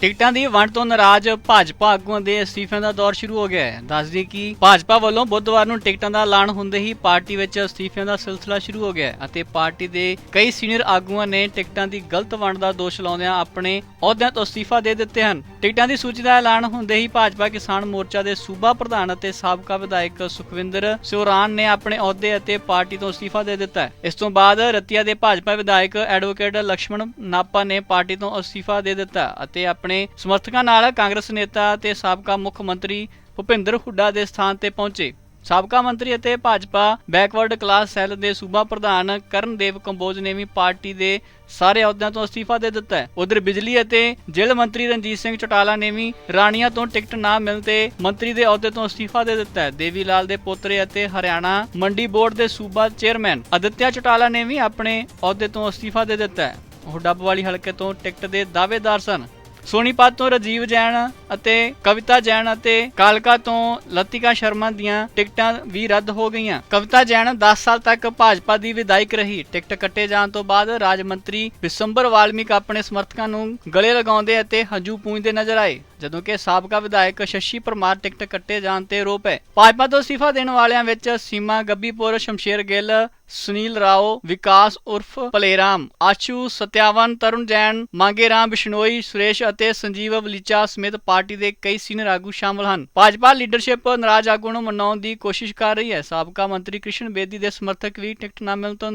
ਟਿਕਟਾਂ ਦੀ ਵੰਡ ਤੋਂ ਨਾਰਾਜ਼ ਭਾਜਪਾ ਆਗੂਆਂ ਦੇ ਅਸਤੀਫਿਆਂ ਦਾ ਦੌਰ ਸ਼ੁਰੂ ਹੋ ਗਿਆ ਹੈ। ਦੱਸਦੀ ਕਿ ਭਾਜਪਾ ਵੱਲੋਂ ਬੁੱਧਵਾਰ ਨੂੰ ਟਿਕਟਾਂ ਦਾ ਐਲਾਨ ਹੁੰਦੇ ਹੀ ਪਾਰਟੀ ਵਿੱਚ ਅਸਤੀਫਿਆਂ ਦਾ ਸਿਲਸਿਲਾ ਸ਼ੁਰੂ ਹੋ ਗਿਆ ਅਤੇ ਪਾਰਟੀ ਦੇ ਕਈ ਸੀਨੀਅਰ ਆਗੂਆਂ ਨੇ ਟਿਕਟਾਂ ਦੀ ਗਲਤ ਵੰਡ ਦਾ ਦੋਸ਼ ਲਾਉਂਦਿਆਂ ਆਪਣੇ ਅਹੁਦਿਆਂ ਤੋਂ ਅਸਤੀਫਾ ਦੇ ਦਿੱਤੇ ਹਨ। ਟਿਕਟਾਂ ਦੀ ਸੂਚੀ ਦਾ ਐਲਾਨ ਹੁੰਦੇ ਹੀ ਭਾਜਪਾ ਕਿਸਾਨ ਮੋਰਚਾ ਦੇ ਸੂਬਾ ਪ੍ਰਧਾਨ ਅਤੇ ਸਾਬਕਾ ਵਿਧਾਇਕ ਸੁਖਵਿੰਦਰ ਸੋਰਾਨ ਨੇ ਆਪਣੇ ਅਹੁਦੇ ਅਤੇ ਪਾਰਟੀ ਤੋਂ ਅਸਤੀਫਾ ਦੇ ਦਿੱਤਾ ਹੈ। ਇਸ ਤੋਂ ਬਾਅਦ ਰਤੀਆ ਦੇ ਭਾਜਪਾ ਵਿਧਾਇਕ ਐਡਵੋਕੇਟ ਲਕਸ਼ਮਣ ਨਾਪਾ ਨੇ ਪਾਰਟੀ ਤੋਂ ਅਸਤੀਫਾ ਦੇ ਦਿੱਤਾ ਅਤੇ ਆਪਣੇ ਸਮਰਥਕਾਂ ਨਾਲ ਕਾਂਗਰਸ ਨੇਤਾ ਤੇ ਸਾਬਕਾ ਮੁੱਖ ਮੰਤਰੀ ਭੁਪਿੰਦਰ ਹੁੱਡਾ ਦੇ ਸਥਾਨ ਤੇ ਪਹੁੰਚੇ। ਸਾਬਕਾ ਮੰਤਰੀ ਅਤੇ ਭਾਜਪਾ ਬੈਕਵਰਡ ਕਲਾਸ ਸੈੱਲ ਦੇ ਸੂਬਾ ਪ੍ਰਧਾਨ ਕਰਨਦੇਵ ਕੰਬੋਜ ਨੇ ਵੀ ਪਾਰਟੀ ਦੇ ਸਾਰੇ ਅਹੁਦਿਆਂ ਤੋਂ ਅਸਤੀਫਾ ਦੇ ਦਿੱਤਾ ਹੈ। ਉਧਰ ਬਿਜਲੀ ਅਤੇ ਜੇਲ੍ਹ ਮੰਤਰੀ ਰਣਜੀਤ ਸਿੰਘ ਚੌਟਾਲਾ ਨੇ ਵੀ ਰਾਣੀਆਂ ਤੋਂ ਟਿਕਟ ਨਾ ਮਿਲਣ ਤੇ ਮੰਤਰੀ ਦੇ ਅਹੁਦੇ ਤੋਂ ਅਸਤੀਫਾ ਦੇ ਦਿੱਤਾ ਹੈ। ਦੇਵੀ ਲਾਲ ਦੇ ਪੋਤਰੇ ਅਤੇ ਹਰਿਆਣਾ ਮੰਡੀ ਬੋਰਡ ਦੇ ਸੂਬਾ ਚੇਅਰਮੈਨ ਅਦਿੱਤਿਆ ਚੌਟਾਲਾ ਨੇ ਵੀ ਆਪਣੇ ਅਹੁਦੇ ਤੋਂ ਅਸਤੀਫਾ ਦੇ ਦਿੱਤਾ ਹੈ। ਉਹ ਡੱਬਵਾਲੀ ਹਲਕੇ ਤੋਂ ਟਿਕਟ ਦੇ ਦਾਅਵੇਦਾਰ ਸਨ। ਸੋਨੀਪਤ ਤੋਂ ਰਾਜੀਵ ਜੈਨ ਅਤੇ ਕਵਿਤਾ ਜੈਨ ਅਤੇ ਕਾਲਕਾ ਤੋਂ ਲਤਿਕਾ ਸ਼ਰਮਾ ਦੀਆਂ ਟਿਕਟਾਂ ਵੀ ਰੱਦ ਹੋ ਗਈਆਂ। ਕਵਿਤਾ ਜੈਨ 10 ਸਾਲ ਤੱਕ ਭਾਜਪਾ ਦੀ ਵਿਧਾਇਕ ਰਹੀ। ਟਿਕਟ ਕੱਟੇ ਜਾਣ ਤੋਂ ਬਾਅਦ ਰਾਜ ਮੰਤਰੀ ਵਿਸੰਬਰ ਵਾਲਮੀਕ ਆਪਣੇ ਸਮਰਥਕਾਂ ਨੂੰ ਗਲੇ ਲਗਾਉਂਦੇ ਅਤੇ ਹੰਝੂ ਪੂੰਝਦੇ ਨਜ਼ਰ ਆਏ। ਜਦੋਂ ਕਿ ਸਾਬਕਾ ਵਿਧਾਇਕ ਸ਼ਸ਼ੀ ਪਰਮਾਰ ਟਿਕਟ ਕੱਟੇ ਜਾਣ ਤੇ ਰੋਪ ਹੈ ਭਾਜਪਾ ਤੋਂ ਅਸਤੀਫਾ ਦੇਣ ਵਾਲਿਆਂ ਵਿੱਚ ਸੀਮਾ ਗੱਬੀਪੁਰ, ਸ਼ਮਸ਼ੇਰ ਗਿੱਲ, ਸੁਨੀਲ ਰਾਓ, ਵਿਕਾਸ ਉਰਫ ਭਲੇਰਾਮ, ਆਸ਼ੂ ਸਤਿਆਵਨ, ਤਰੁਣ ਜੈਨ ਮਾਂਗੇ ਬਿਸ਼ਨੋਈ, ਸੁਰੇਸ਼ ਅਤੇ ਸੰਜੀਵ ਵਲੀਚਾ ਸਮੇਤ ਪਾਰਟੀ ਦੇ ਕਈ ਸੀਨੀਅਰ ਆਗੂ ਸ਼ਾਮਲ ਹਨ। ਭਾਜਪਾ ਲੀਡਰਸ਼ਿਪ ਨਾਰਾਜ਼ ਆਗੂ ਨੂੰ ਮਨਾਉਣ ਦੀ ਕੋਸ਼ਿਸ਼ ਕਰ ਰਹੀ ਹੈ। ਸਾਬਕਾ ਮੰਤਰੀ ਕ੍ਰਿਸ਼ਨ ਬੇਦੀ ਦੇ ਸਮਰਥਕ ਵੀ ਟਿਕਟ ਨਾ ਮਿਲਣ ਤੋਂ